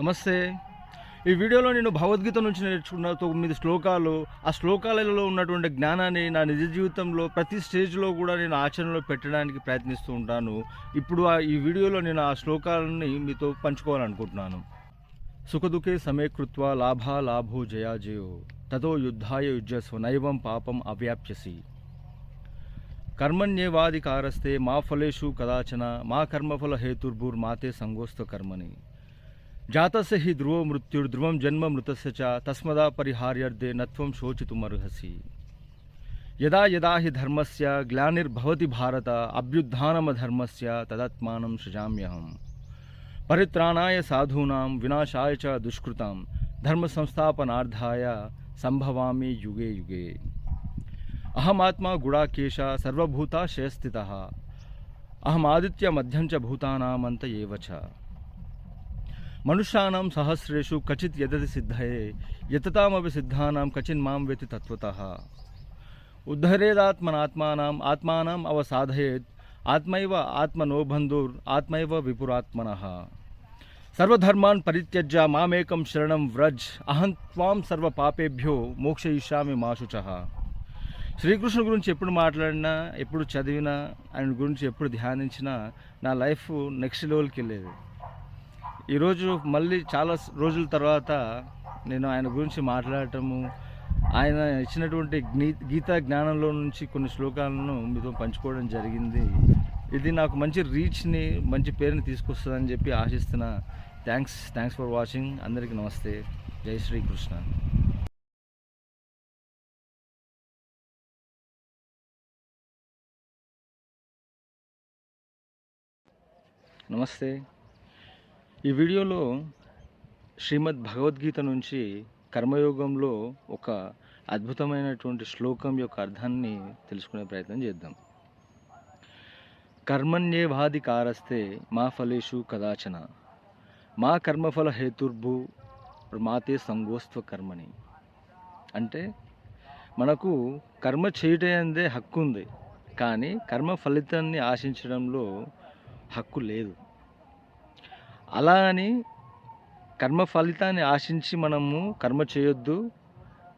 నమస్తే. ఈ వీడియోలో నేను భగవద్గీత నుంచి నేర్చుకున్న తొమ్మిది శ్లోకాలు. ఆ శ్లోకాలలో ఉన్నటువంటి జ్ఞానాన్ని నా నిజ జీవితంలో ప్రతి స్టేజ్లో కూడా నేను ఆచరణలో పెట్టడానికి ప్రయత్నిస్తూ ఉంటాను. ఇప్పుడు ఆ- ఈ వీడియోలో నేను ఆ శ్లోకాలని మీతో పంచుకోవాలనుకుంటున్నాను. సుఖదుఖే సమేకృత్వ లాభ లాభో జయాజయో తతో యుద్ధాయ యుజ్యస్వ నైవం పాపం అవ్యాప్యసి. కర్మణ్యేవాధికారస్తే మా ఫలేషు కదాచన మా కర్మఫల హేతుర్భూర్ మాతే సంగోస్త కర్మని. जात से ही ध्रुव मृत्यु ध्रुव जन्म मृत तस्मदा परिहार्यर्धे नव शोचिमर्हसी यदा यदा हि धर्म से ग्लार्भवति भारत अभ्युत्थनमधर्म से तदत्म सृजा्यहम परित्राणा साधूना विनाशा च दुष्कृता धर्म संस्थापनार्धा संभवामी युगे युगे। अहम आत्मा गुड़ाकेश सर्वूताशयस्थि अहम मध्यम भूतानामंत च। మనుష్యానాం సహస్రేషు కచిత్ యదతి సిద్ధయే యతతామపి సిద్ధానాం కచిన్ మాం వెతి తత్వతః. ఉద్ధరేదాత్మనాత్మానాం ఆత్మానాం అవసాధయేత్ ఆత్మైవ ఆత్మనోబంధుర్ ఆత్మైవ విపురాత్మన. సర్వధర్మాన్ పరిత్యజ్య మామేకం శరణం వ్రజ్ అహం త్వాం సర్వ పాపేభ్యో మోక్షయిష్యామి మాశుచ. శ్రీకృష్ణుడు గురించి ఎప్పుడు మాట్లాడినా ఎప్పుడు చదివినా ఆయన గురించి ఎప్పుడు ధ్యానించినా నా లైఫ్ నెక్స్ట్ లెవెల్కి వెళ్ళేది. ఈరోజు మళ్ళీ చాలా రోజుల తర్వాత నేను ఆయన గురించి మాట్లాడటము ఆయన ఇచ్చినటువంటి గీతా జ్ఞానంలో నుంచి కొన్ని శ్లోకాలను మీతో పంచుకోవడం జరిగింది. ఇది నాకు మంచి రీచ్ని మంచి పేరుని తీసుకొస్తుందని చెప్పి ఆశిస్తున్న. Thanks thanks for watching. అందరికీ నమస్తే. జై శ్రీకృష్ణ. నమస్తే. ఈ వీడియోలో శ్రీమద్ భగవద్గీత నుంచి కర్మయోగంలో ఒక అద్భుతమైనటువంటి శ్లోకం యొక్క అర్థాన్ని తెలుసుకునే ప్రయత్నం చేద్దాం. కర్మణ్యేవాధికారస్తే మా ఫలేషు కదాచన. మా కర్మఫల హేతుర్భు మాతే సంగోస్త్వ కర్మని అంటే మనకు కర్మ చేయటందే హక్కు ఉంది కానీ కర్మ ఫలితాన్ని ఆశించడంలో హక్కు లేదు. అలా అని కర్మ ఫలితాన్ని ఆశించి మనము కర్మ చేయొద్దు.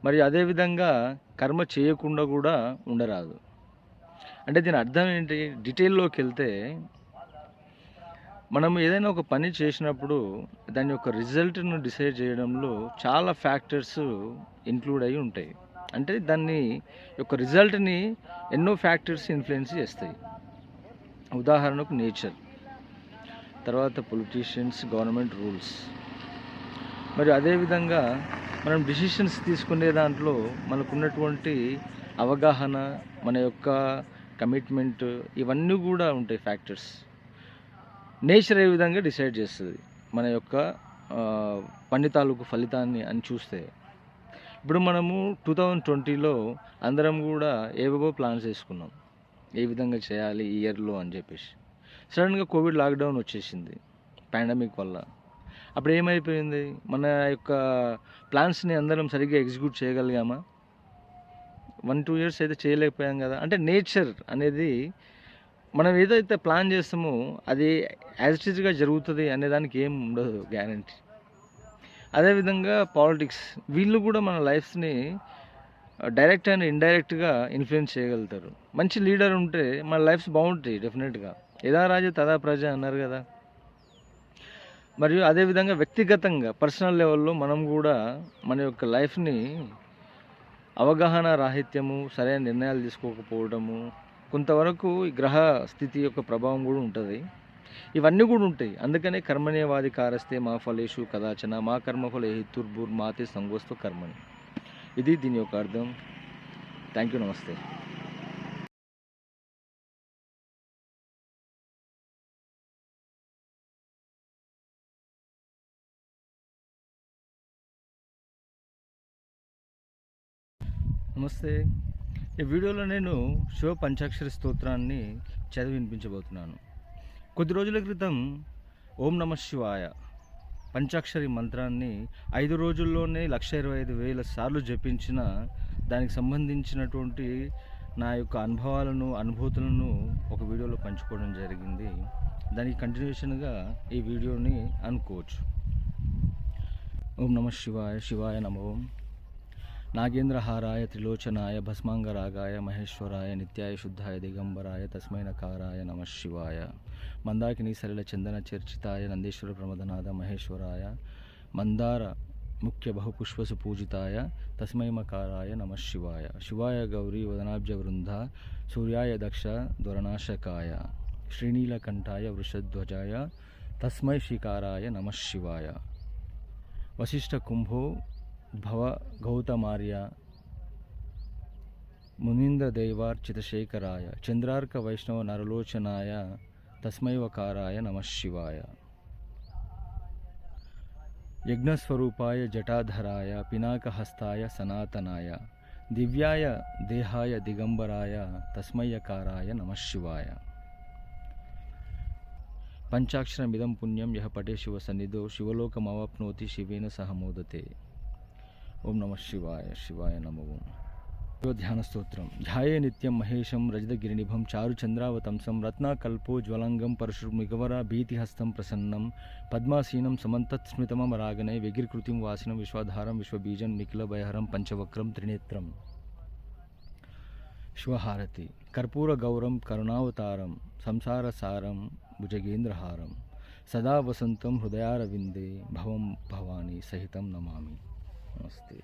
మరి అదేవిధంగా కర్మ చేయకుండా కూడా ఉండరాదు. అంటే దీని అర్థం ఏంటి? డీటెయిల్లోకి వెళ్తే మనం ఏదైనా ఒక పని చేసినప్పుడు దాని యొక్క రిజల్ట్ను డిసైడ్ చేయడంలో చాలా ఫ్యాక్టర్స్ ఇంక్లూడ్ అయి ఉంటాయి. అంటే దాన్ని యొక్క రిజల్ట్ని ఎన్నో ఫ్యాక్టర్స్ ఇన్ఫ్లుయెన్స్ చేస్తాయి. ఉదాహరణకు నేచర్. తర్వాత పొలిటీషియన్స్ గవర్నమెంట్ రూల్స్ మరి అదేవిధంగా మనం డిసిషన్స్ తీసుకునే దాంట్లో మనకున్నటువంటి అవగాహన మన యొక్క కమిట్మెంట్ ఇవన్నీ కూడా ఉంటాయి ఫ్యాక్టర్స్ నేచర్ ఏ విధంగా డిసైడ్ చేస్తుంది? మన యొక్క పని తాలూకు ఫలితాన్ని అని చూస్తే. ఇప్పుడు మనము టూ థౌజండ్ ట్వంటీలో అందరం కూడా ఏవేవో ప్లాన్స్ వేసుకున్నాం. ఏ విధంగా చేయాలి ఈ ఇయర్లో అని చెప్పేసి. సడన్గా కోవిడ్ లాక్డౌన్ వచ్చేసింది పాండమిక్ వల్ల. అప్పుడు ఏమైపోయింది? మన యొక్క ప్లాన్స్ని అందరం సరిగ్గా ఎగ్జిక్యూట్ చేయగలిగామా? వన్ టూ ఇయర్స్ అయితే చేయలేకపోయాం కదా. అంటే నేచర్ అనేది మనం ఏదైతే ప్లాన్ చేస్తామో అది యాజ్ ఇట్ ఈజ్గా జరుగుతుంది అనే దానికి ఏం ఉండదు గ్యారంటీ. అదేవిధంగా పాలిటిక్స్ వీళ్ళు కూడా మన లైఫ్స్ని డైరెక్ట్ అండ్ ఇండైరెక్ట్గా ఇన్ఫ్లుయెన్స్ చేయగలుగుతారు. మంచి లీడర్ ఉంటే మన లైఫ్స్ బాగుంటాయి డెఫినెట్గా. యథా రాజు తదా ప్రజ అన్నారు కదా. మరియు అదేవిధంగా వ్యక్తిగతంగా పర్సనల్ లెవెల్లో మనం కూడా మన యొక్క లైఫ్ని అవగాహన రాహిత్యము సరైన నిర్ణయాలు తీసుకోకపోవడము కొంతవరకు ఈ గ్రహ స్థితి యొక్క ప్రభావం కూడా ఉంటుంది. ఇవన్నీ కూడా ఉంటాయి. అందుకనే కర్మణేవాది కారస్తే మా ఫలేషు కదాచన మా కర్మఫల హేతుర్భూర్ మాతే సంగోస్తో కర్మని ఇది దీని యొక్క అర్థం. థ్యాంక్ యూ నమస్తే. నమస్తే. ఈ వీడియోలో నేను శివ పంచాక్షరి స్తోత్రాన్ని చదివి వినిపించబోతున్నాను. కొద్ది రోజుల క్రితం ఓం నమ శివాయ పంచాక్షరి మంత్రాన్ని ఐదు రోజుల్లోనే లక్ష ఇరవై ఐదు వేల సార్లు జపించిన దానికి సంబంధించినటువంటి నా యొక్క అనుభవాలను అనుభూతులను ఒక వీడియోలో పంచుకోవడం జరిగింది. దానికి కంటిన్యూషన్గా ఈ వీడియోని అనుకోవచ్చు. ఓం నమ శివాయ శివాయ నమో. ನಾಗೇಂದ್ರಹಾರಾಯ ತ್ರಿಲೋಚನಾಯ ಭಸ್ಮಾಂಗರಾಗಾಯ ಮಹೇಶ್ವರಾಯ ನಿತ್ಯಾಯ ಶುದ್ಧಾಯ ದಿಗಂಬರಾಯ ತಸ್ಮೈ ನಕಾರಾಯ ನಮಃ ಶಿವಾಯ. ಮಂದಾಕಿನಿ ಸರಳ ಚಂದನ ಚರ್ಚಿತಾಯ ನಂದೀಶ್ವರ ಪ್ರಮದನಾದ ಮಹೇಶ್ವರಾಯ. ಮಂದಾರ ಮುಖ್ಯ ಬಹುಪುಷ್ಪಸು ಪೂಜಿತಾಯ ತಸ್ಮೈ ಮಕಾರಾಯ ನಮಃ ಶಿವಾಯ. ಶಿವಾಯ ಗೌರಿ ವದನಾಬ್ಜ ವೃಂದ ಸೂರ್ಯಾಯ ದಕ್ಷ ದ್ವರನಾಶಕಾಯ. ಶ್ರೀನೀಲಕಂಠಾಯ ವೃಷಧ್ವಜಾಯ ತಸ್ಮೈ ಶ್ರೀಕಾರಾಯ ನಮಃ ಶಿವಾಯ. ವಸಿಷ್ಠ ಕುಂಭೋ ಭವಗೌತಮಾರ್ಯ ಮುನೀಂದ್ರದೈವಾರ್ಚಿತಶೇಖರಾಯ ಚಂದ್ರಾರ್ಕ ವೈಷ್ಣವ ನರಲೋಚನಾಯ ತಸ್ಮೈವಕಾರಾಯ ನಮಃ ಶಿವಾಯ. ಯಜ್ಞಸ್ವರೂಪಾಯ ಜಟಾಧರಾಯ, ಪಿನಾಕಹಸ್ತಾಯ ಸನಾತನಾಯ, ದಿವ್ಯಾಯ ದೇಹಾಯ ದಿಗಂಬರಾಯ ತಸ್ಮಯ್ಯಕಾರಾಯ ನಮಃ ಶಿವಾಯ. ಪಂಚಾಕ್ಷರಮಿದಂ ಪುಣ್ಯಂ ಯಹ ಪಟೇ ಶಿವಸನ್ನಿಧೋ, ಶಿವಲೋಕಮವಾಪ್ನೋತಿ ಶಿವೇನ ಸಹ ಮೋದತೆ. ఓం నమ శివాయ శివాయ నమో ధ్యాన స్తోత్రం. ధ్యాయే నిత్యం మహేశం రజతగిరినిభం చారు చంద్రావతంసం రత్నాకల్పోజ్వలంగం పరశుమిగవర భీతిహస్తం ప్రసన్నం పద్మాసీనం సమంతత్స్మితమరాగనే వ్యగిర్కృతిం వాసినం విశ్వాధారం విశ్వబీజం నిఖిలభయహరం పంచవక్రం త్రినేత్రం. శివహారతి. కర్పూర గౌరం కరుణావతారం సంసారసారం భుజగేంద్రహారం సదా వసంతం హృదయారవిందే భవం భవానీ సహితం నమామి. నమస్తే